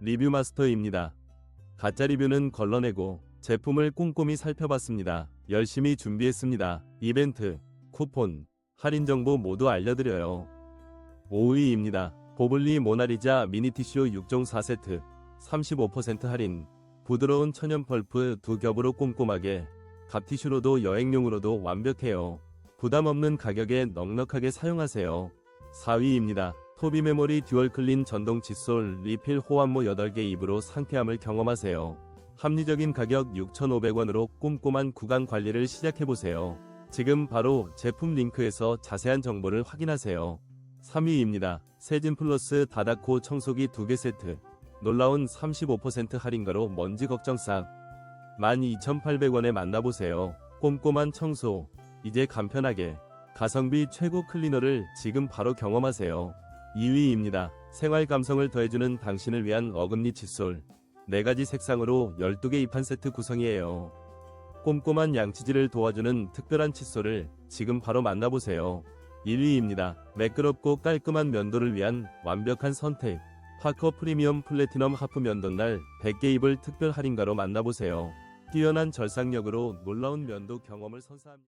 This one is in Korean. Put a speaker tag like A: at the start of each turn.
A: 리뷰 마스터입니다. 가짜 리뷰는 걸러내고 제품을 꼼꼼히 살펴봤습니다. 열심히 준비했습니다. 이벤트, 쿠폰, 할인 정보 모두 알려드려요. 5위입니다. 보블리 모나리자 미니티슈 6종 4세트 35% 할인 부드러운 천연 펄프 두 겹으로 꼼꼼하게 갑티슈로도 여행용으로도 완벽해요. 부담 없는 가격에 넉넉하게 사용하세요. 4위입니다. 토비 메모리 듀얼 클린 전동 칫솔 리필 호환모 8개 입으로 상쾌함을 경험하세요. 합리적인 가격 6,500원으로 꼼꼼한 구강 관리를 시작해보세요. 지금 바로 제품 링크에서 자세한 정보를 확인하세요. 3위입니다. 세진 플러스 다다코 청소기 2개 세트. 놀라운 35% 할인가로 먼지 걱정 싹. 12,800원에 만나보세요. 꼼꼼한 청소. 이제 간편하게. 가성비 최고 클리너를 지금 바로 경험하세요. 2위입니다. 생활 감성을 더해주는 당신을 위한 어금니 칫솔. 4가지 색상으로 12개 입한 세트 구성이에요. 꼼꼼한 양치질을 도와주는 특별한 칫솔을 지금 바로 만나보세요. 1위입니다. 매끄럽고 깔끔한 면도를 위한 완벽한 선택. 파커 프리미엄 플래티넘 하프 면도날 100개 입을 특별 할인가로 만나보세요. 뛰어난 절삭력으로 놀라운 면도 경험을 선사합니다.